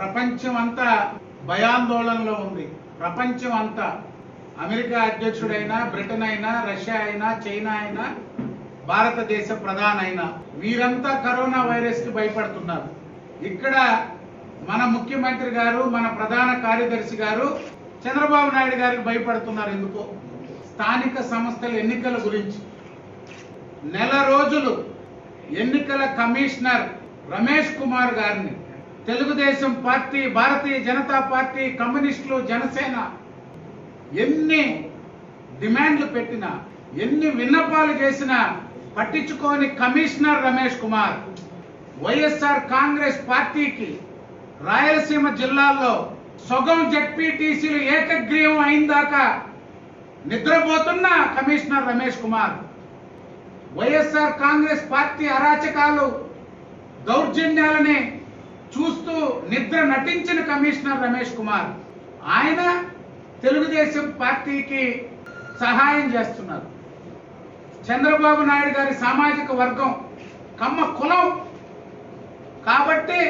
ప్రపంచం అంతా భయాందోళనలో ఉంది. ప్రపంచం అంతా అమెరికా అధ్యక్షుడైనా బ్రిటన్ అయినా రష్యా అయినా చైనా అయినా భారతదేశ ప్రధాన అయినా వీరంతా కరోనా వైరస్కి భయపడుతున్నారు. ఇక్కడ మన ముఖ్యమంత్రి గారు మన ప్రధాన కార్యదర్శి గారు చంద్రబాబు నాయుడు గారికి భయపడుతున్నారు ఎందుకో? స్థానిక సంస్థల ఎన్నికల గురించి. నెల రోజులు ఎన్నికల కమిషనర్ రమేష్ కుమార్ గారిని తెలుగుదేశం పార్టీ భారతీయ జనతా పార్టీ కమ్యూనిస్టులు జనసేన ఎన్ని డిమాండ్లు పెట్టినా ఎన్ని విన్నపాలు చేసినా పట్టించుకోని commissioner Ramesh Kumar YSR Congress పార్టీకి రాయలసీమ జిల్లాల్లో సొగం జడ్పీటీసీలు ఏకగ్రీవం అయిందాకా నిద్రపోతున్న commissioner Ramesh Kumar. YSR Congress party అరాచకాలు దౌర్జన్యాలని చూస్తూ నిద్ర నటించిన కమిషనర్ రమేష్ కుమార్ ఆయన తెలుగుదేశం పార్టీకి సహాయం చేస్తున్నారు. చంద్రబాబు నాయుడు గారి సామాజిక వర్గం కమ్మ కులం. కాబట్టి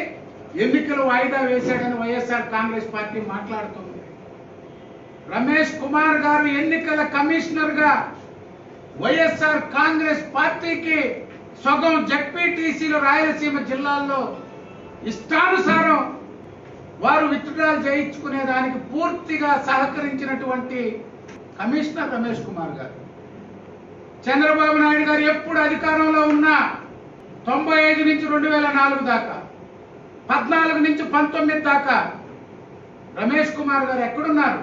ఎన్నికలు వాయిదా వేశాడని వైఎస్ఆర్ కాంగ్రెస్ పార్టీ మాట్లాడుతుంది. రమేష్ కుమార్ గారు ఎన్నికల కమిషనర్గా వైఎస్ఆర్ కాంగ్రెస్ పార్టీకి సగం జడ్పీటీసీలు రాయలసీమ జిల్లాల్లో ఇష్టానుసారం వారు విత్డ్రాల్ చేయించుకునే దానికి పూర్తిగా సహకరించినటువంటి కమిషనర్ రమేష్ కుమార్ గారు. చంద్రబాబు నాయుడు గారు ఎప్పుడు అధికారంలో ఉన్నా తొంభై ఐదు నుంచి రెండు వేల నాలుగు దాకా పద్నాలుగు నుంచి పంతొమ్మిది దాకా రమేష్ కుమార్ గారు ఎక్కడున్నారు?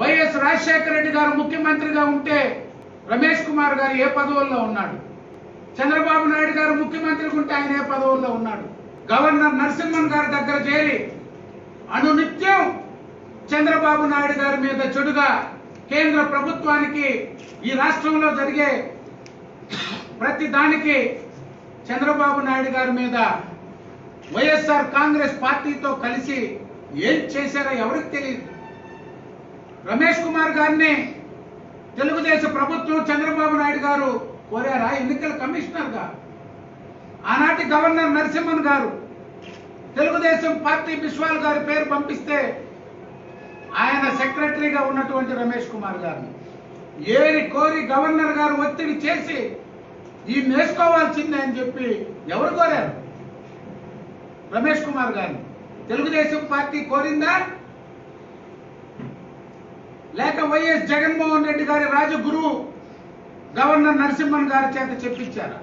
వైఎస్ రాజశేఖర రెడ్డి గారు ముఖ్యమంత్రిగా ఉంటే రమేష్ కుమార్ గారు ఏ పదవుల్లో ఉన్నాడు? చంద్రబాబు నాయుడు గారు ముఖ్యమంత్రిగా ఉంటే ఆయన ఏ పదవుల్లో ఉన్నాడు? గవర్నర్ నరసింహన్ గారి దగ్గర చేరి అనునిత్యం చంద్రబాబు నాయుడు గారి మీద చెడుగా కేంద్ర ప్రభుత్వానికి ఈ రాష్ట్రంలో జరిగే ప్రతి దానికి చంద్రబాబు నాయుడు గారి మీద వైఎస్ఆర్ కాంగ్రెస్ పార్టీతో కలిసి ఏం చేశారో ఎవరికి తెలియదు. రమేష్ కుమార్ గారిని తెలుగుదేశం ప్రభుత్వం చంద్రబాబు నాయుడు గారు కోరారా? ఎన్నికల కమిషనర్గా? ఆనాటి గవర్నర్ నరసింహన్ గారు తెలుగుదేశం పార్టీ విశ్వాల్ గారి పేరు పంపిస్తే ఆయన సెక్రటరీగా ఉన్నటువంటి రమేష్ కుమార్ గారిని. ఏరి కోరి గవర్నర్ గారు ఒత్తిడి చేసి ఈ నేర్చుకోవాల్సిందే అని చెప్పి ఎవరు కోరారు? రమేష్ కుమార్ గారిని. తెలుగుదేశం పార్టీ కోరిందా? లేక వైఎస్ జగన్మోహన్ రెడ్డి గారి రాజగురువు గవర్నర్ నరసింహన్ గారి చేత చెప్పించారా?